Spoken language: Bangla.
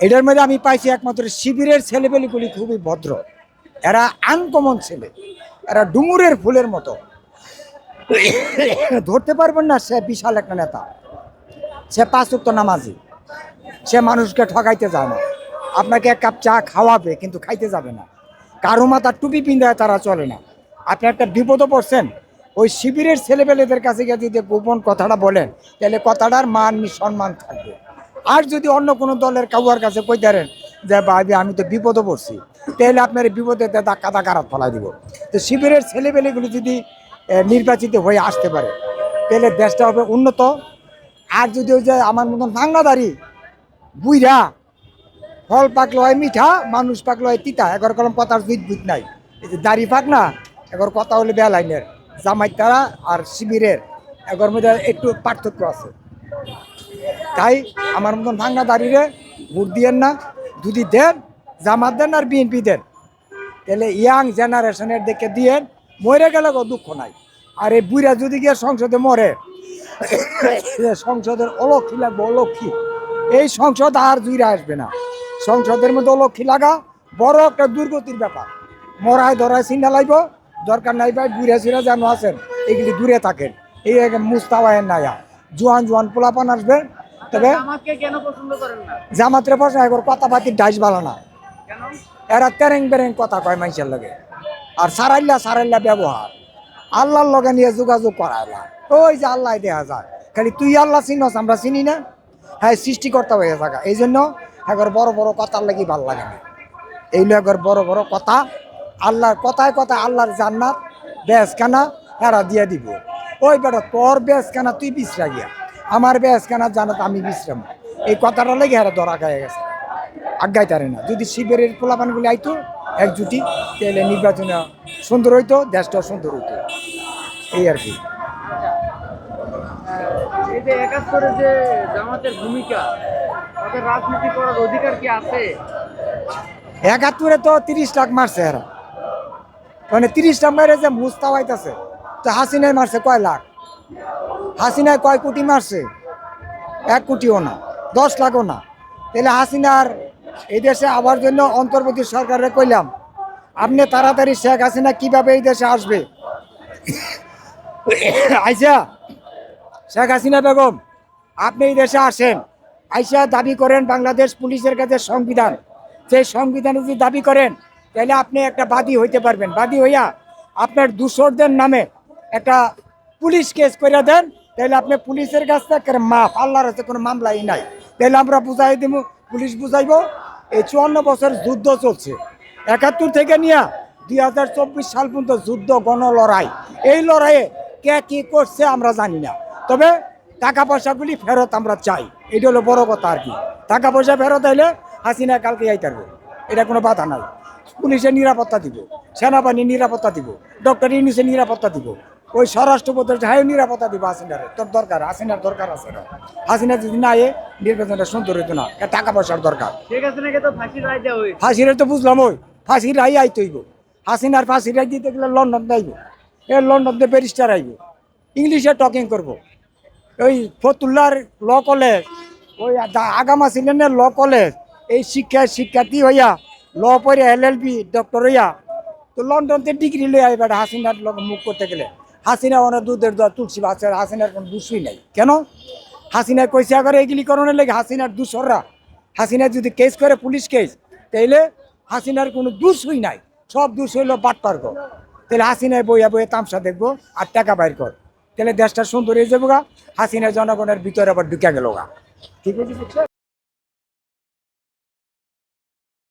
এটার মধ্যে আমি পাইছি একমাত্র শিবিরের ছেলেপেলেগুলি খুবই ভদ্র। এরা আনকমন ছেলে। এরা ডুমুরের ফুলের মতো। ধরতে পারবেন না, সে বিশাল একটা নেতা। সে পাঁচুক্ত নামাজি। সে মানুষকে ঠকাইতে যায় না। আপনাকে এক কাপ চা খাওয়াবে, কিন্তু খাইতে যাবে না। কারও মাথার টুপি পিন্ধায় তারা চলে না। আপনি একটা বিপদে পড়ছেন, ওই শিবিরের ছেলেপেলেদের কাছে গিয়ে যদি গোপন কথাটা বলেন, তাহলে কথাটার মান, সম্মান থাকবে। আর যদি অন্য কোনো দলের কাউয়ার কাছে কই দেন যে ভাবি আমি তো বিপদে পড়ছি। তাহলে আপনার বিপদে ধাক্কা ধাক্কা রাত ফেলাই দিব? তো শিবিরের ছেলেপেলেগুলো যদি নির্বাচিত হয়ে আসতে পারে, তাহলে দেশটা হবে উন্নত। আর যদি ওই যে আমার মতন বাংলাদারি বুইরা ফল পাকলো হয় মিঠা, মানুষ পাকলো হয় তিতা, এগারো কলম কথার দুধ বুঝ নাই। এই যে দাড়ি পাক না এগারো কথা হলে বেয়া লাইনের জামাই তারা আর শিবিরের, এগার মধ্যে একটু পার্থক্য আছে। তাই আমার মতন ভাঙ্গা দাঁড়িয়ে ভোট দিয়েন না। যদি দেন, জামাত দেন আর বিএনপি দেন, তাহলে ইয়াং জেনারেশনের দেখে দিয়েন, মরে গেলে কোনো দুঃখ নাই। আর এই বুড়া যদি গিয়ে সংসদে মরে সংসদের অলক্ষী লাগবে, অলক্ষী। এই সংসদ আর জুইরে আসবে না। সংসদের মধ্যে অলক্ষী লাগা বড় একটা দুর্গতির ব্যাপার। মরায় ধরায় চিন্তা লাগব দরকার নাই ভাই বুড়া চুড়া যেন আছেন এগুলি দূরে থাকেন। এই মুস্তাবায়ের নাইয়া জোয়ান জোয়ান পোলাপান আসবে তবে পছন্দ জামাতের একবার কথা পাতির ডাইস ভালো না। এরা তেরেং বেরেং কথা কয় মানুষের লগে। আর সারাইল্লা সারাইল্লা ব্যবহার। আল্লাহর লগে নিয়ে যোগাযোগ করাইলা ওই যে আল্লাহ দেয়া যায়। খালি তুই আল্লাহ চিনস আমরা চিনি না। হ্যাঁ সৃষ্টিকর্তা হয়ে থাকা। এই জন্য একবার বড় বড় কথার লাগি ভালো লাগে না। এইগুলো একবার বড় বড় কথা আল্লাহর কথায় কথায় আল্লাহর জান্নাত বেশ কানা হেরা দিয়ে দিব। ওই বেটা তোর বেশ কানা তুই বিশ্রা গিয়া আমার বেশ কানা জানাত আমি বিশ্রাম। এই কথাটা লেগে হেরা ধরা খাইয়া গেছে। আজ্ঞায় তারে না। যদি শিবিরের পোলাপানগুলি আইতো একজুটি তাহলে নির্বাচনে সুন্দর হইতো দেশটা সুন্দর হইতো। এই আর কি। একাত্তরে যে জামাতের ভূমিকা তাদের রাজনীতি করার অধিকার কি আছে? একাত্তরে তো তিরিশ লাখ মারছে এরা মানে তিরিশ লাখ মারে যে মুস্তাও আইতাছে তো হাসিনায় মারছে কয় লাখ? হাসিনায় কয় কোটি মারছে? এক কোটিও না, দশ লাখও না। তাহলে হাসিনার এই দেশে আবার জন্য অন্তর্বর্তী সরকারে কইলাম, আপনি তাড়াতাড়ি শেখ হাসিনা কীভাবে এই দেশে আসবে? আইসা, শেখ হাসিনা বেগম, আপনি এই দেশে আসেন। আইসা দাবি করেন বাংলাদেশ পুলিশের কাছে সংবিধান। সেই সংবিধানে যদি দাবি করেন, তাহলে আপনি একটা বাদী হইতে পারবেন। বাদী হইয়া আপনার দূষরদের নামে একটা পুলিশ কেস করে দেন তাহলে আপনি পুলিশের কাছ থেকে মাফ, আল্লাহর হাতে কোনো মামলাই নাই। তাহলে আমরা বুঝাই দিব, পুলিশ বুঝাইব, এই চুয়ান্ন বছর যুদ্ধ চলছে। একাত্তর থেকে নিয়ে দুই হাজার চব্বিশ সাল পর্যন্ত যুদ্ধ গণ লড়াই এই লড়াইয়ে কে কি করছে আমরা জানি না। তবে টাকা পয়সাগুলি ফেরত আমরা চাই। এটা হলো বড় কথা আর কি। টাকা পয়সা ফেরত এলে হাসিনা কালকে আইতে পারবে। এটা কোনো বাধা নাই। পুলিশের নিরাপত্তা দিব, সেনাবাহিনীর নিরাপত্তা দিব, ডক্টর ইউনিসের নিরাপত্তা দিব। ওই স্বরাষ্ট্র উপদেষ্টা হাই নিরাপত্তা দিব হাসিনার। তোর দরকার হাসিনার দরকার আছে না হাসিনা যদি না এ নির্বাচনটা সুন্দর হইতো না। টাকা পয়সার দরকার। ফাঁসির রায় তো বুঝলাম ওই। ফাঁসির রাই আই হইব। হাসিনার ফাঁসির রাই দিতে গেলে লন্ডন যাইব। এ লন্ডন দিয়ে ব্যারিস্টার আইব। ইংলিশে টকিং করব। ওই ফতুল্লার ল কলেজ ওই আগামা ছিলেন ল কলেজ এই শিক্ষা শিক্ষার্থী হইয়া ল পড়ে এল এল বি ডক্টর হইয়া তো লন্ডনতে ডিগ্রি লই আইবার হাসিনার লোক মুখ করতে গেলে। হাসিনা অনেক দুধের দোয়া তুলসী বাচ্চা হাসিনার কোনো দোষই নাই। কেন? হাসিনা কইসা করে এগুলি করণের লেগে হাসিনার দূষররা। হাসিনা যদি কেস করে পুলিশ কেস, তাইলে হাসিনার কোনো দোষই নাই। সব দুষ হইল বাটপার কর তাহলে হাসিনায় বইয়া বইয়ে তামসা দেখব আর টাকা বাইর কর। তাহলে দেশটা সুন্দর হয়ে যাব গা। হাসিনা জনগণের ভিতরে আবার ঢুকে গেল গা। ঠিক আছে?